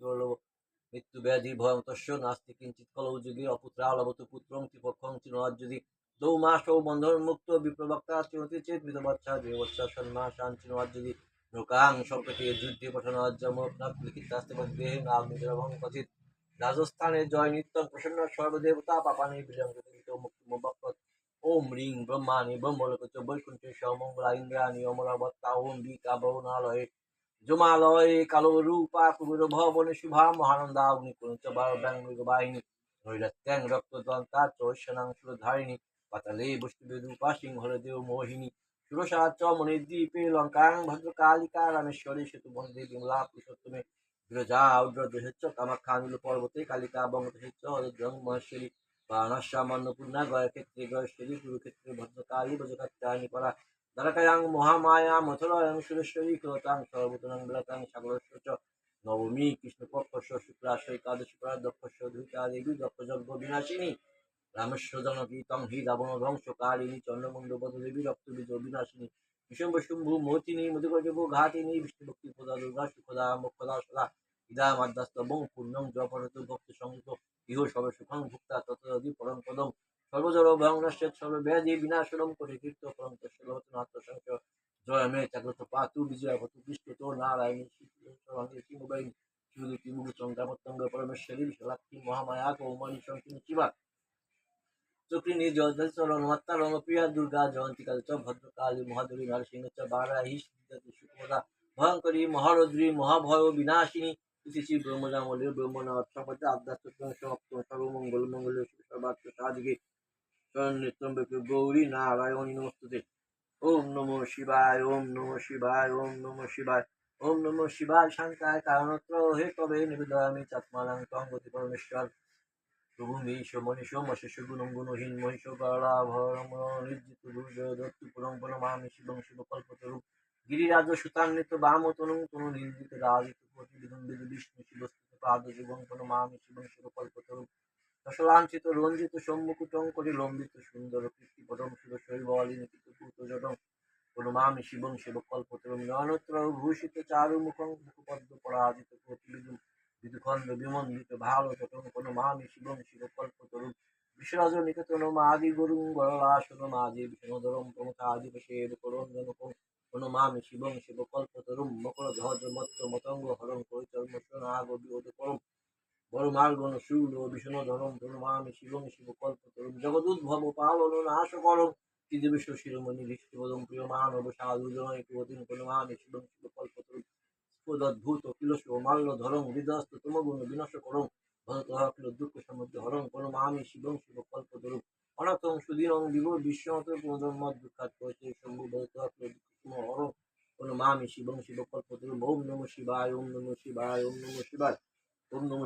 মৃত্যু ব্যাধি ভয়ং তস্য নাস্তি কিঞ্চিৎ কলৌ যুগে অপুত্রা লভত পুত্রং ত্রিপক্ষং চিনোয়াজ্যদি দৌ মাসৌ বন্ধন মুক্ত বিপ্রবক্তা চিনতি চেত বিধবচ্ছা দেবচ্ছা সন্মাসান চিনোয়াজ্যদি নৌকাং সম্প্রতি যুদ্ধে পঠনাজ্যমপ্নাপ লিখিতাস্তে মধ্যে নাম নিদ্রভং কথিত। রাজস্থানে জয় নিত্যং প্রসন্ন সর্বদেবতা পাপানি বিজঙ্গিত মুক্তিমুক্ত ওম রিং বৈকুণ্ঠে সমঙ্গলা ইন্দ্রাণী অমরাবত্তা ওম বিকা বরুণালয়ে জমালয়ে কালো রূপা কুবের ভবনে শুভা মহানন্দা অগ্নিকুঞ্চ ব্যঙ্গ বাহিনী নৈরাত্যাং রক্ত দন্তা চৈশনাং সুরধারিণী পাতালে বৈষ্ণবে রূপা সিংহর দেব মোহিনী সুরসা চ মণিদ্বীপে লঙ্কাং ভদ্রকালিকা রামেশ্বরী সেতু বন্দে বিমলা পুরুষোত্তমে বিরজা উগ্র দেহেচ্চ কামাখ্যানুল পর্বতে কালিকা বঙ্গদেহেচ্চ অযোধ্যং মহেশ্বরী বাণাশ্যামান্নপূর্ণা গয়ক্ষেত্রে গয়েশ্বরী কুরুক্ষেত্রে ভদ্রকালী বজকাত্যায়নী পরা দ্বারকায়াং মহামায়া মথুরায়ং সুরেশ্বরী ক্রতাং সর্বতনাং বিলাতাং সাগরস্য নবমী কৃষ্ণপক্ষস্য শুক্লাশ্য একাদশী পরা দক্ষস্য ধৃতা দেবী দক্ষযজ্ঞ বিনাশিনী রামেশ্ব জনকী তং হি রাবণ ধ্বংসকারিণী চন্দ্রমুণ্ড দেবী রক্তবীজ বিনাশিনী বিশম্ব শুম্ভু মোচিনী মধুকজব ঘাতিনী বিষ্ণুভক্তি প্রদা দুর্গা সুখদা মুখদা সদা ইদা মাদ্দাস্তবং পূর্ণং জপরত ভক্ত সংযুক্ত ইহ সর্ব সুখং ভুক্তা ততদি পরম পদম সর্বজর ভয়ংনশ্য সর্বব্যাধি বিনাশনম করে কীর্ত পরম তস্যলোচনাত্মসংস জয় মে জাগ্রত পাতু বিজয় ভতু কৃষ্ণ তো নারায়ণী সর্বাঙ্গে সিংহবাহিনী শিবদূতি মুগু চন্দ্রামত্তঙ্গ পরমেশ্বরী বিশালাক্ষী মহামায়া কৌমানী শঙ্কিনী শিবা। চক্রিণী জয়চরণ মাত্রা রণপ্রিয়া দুর্গা জয়ন্তী কাল চ ভদ্রকালী মহাদেবী নরসিংহ চ বারাহি সিদ্ধাতি ভয়ঙ্করী মহারদ্রী মহাভয় বিনাশিনী শ্রী সমাপ্ত সর্বমঙ্গল মঙ্গল সর্বাত্ম সাধিকে শরণ্যত্রম্বকে গৌরী নারায়ণী নমস্তুতে। ওম নমো শিবায়, ওম নমো শিবায়, ওম নমো শিবায় ওম নমো শিবায় শান্তায় কারণত্র হে তবে নিবেদয়ামি চাত্মানাং তং গতি পরমেশ্বর। প্রভু মীশ মনীষ মশেষ গুণং গুণহীন মহিষ গলাভরম নির্জিত দুর্জয় দত্তু পুরং বনমামি শিবং শিব কল্পতরূপ গিরিরাজ সুতান্বিত বাম তনুং তনু নির্জিত রাজিত কোটি বিদম্বিত বিষ্ণু শিবস্তুত পাদ জীবং বনমামি শিবং শিব দশলাঞ্ছিত রঞ্জিত সম্মুকুটং করি লম্বিত, সুন্দর কীর্তি পদম শিব শৈবলী নিকিত ভূত জটং বনমামি শিবং শিব কল্পতরূপ নয়নত্র ভূষিত, চারু মুখং মুখপদ্ম, পরাজিত বিদুম বিদুখণ্ড বিমন্দিত ভালো তটং কোনো মামি শিবং শিব কল্পতরুম বিশ্বরাজ নিকেতন মাদি গুরুং গরলাসন মাদি বিষ্ণুধরম, প্রমথ, আদি বসের করঞ্জনকং কোনো মামি শিবং শিব কল্পতরুম মকর, ধ্বজ, মত্ত, মতঙ্গ হরং পরিচর্ম নাগ বিবোধ করম বড় মার্গন শূল বিষ্ণু ধরম ধনুমামি শিবং শিব কল্পতরুম জগদুদ্ভব পালন নাশ করম। চিদিবিশ্ব শিরোমণি বিষ্ণুপদম প্রিয় মানব সাধু জনয় কুবতিন কোনো মামি শিবং শিব কল্পতরুম অদ্ভুত, কিলস মাল্য ধরং হৃদয়স্থ তমগুণ বিনাশ করং ভরত কিল দুঃখ সমুদ্র হরং কোন মামি শিবং কল্প ধরুম অনাথং সুদীনং বিভ বিশ্বমত পুনর্মত দুঃখাত করেছে শম্ভু, ভরত কিল দুঃখ হরং কোন মামি শিবং কল্প ধরুম ওম নম শিবায়, ওম নম শিবায়, ওম নম শিবায়, ওম নম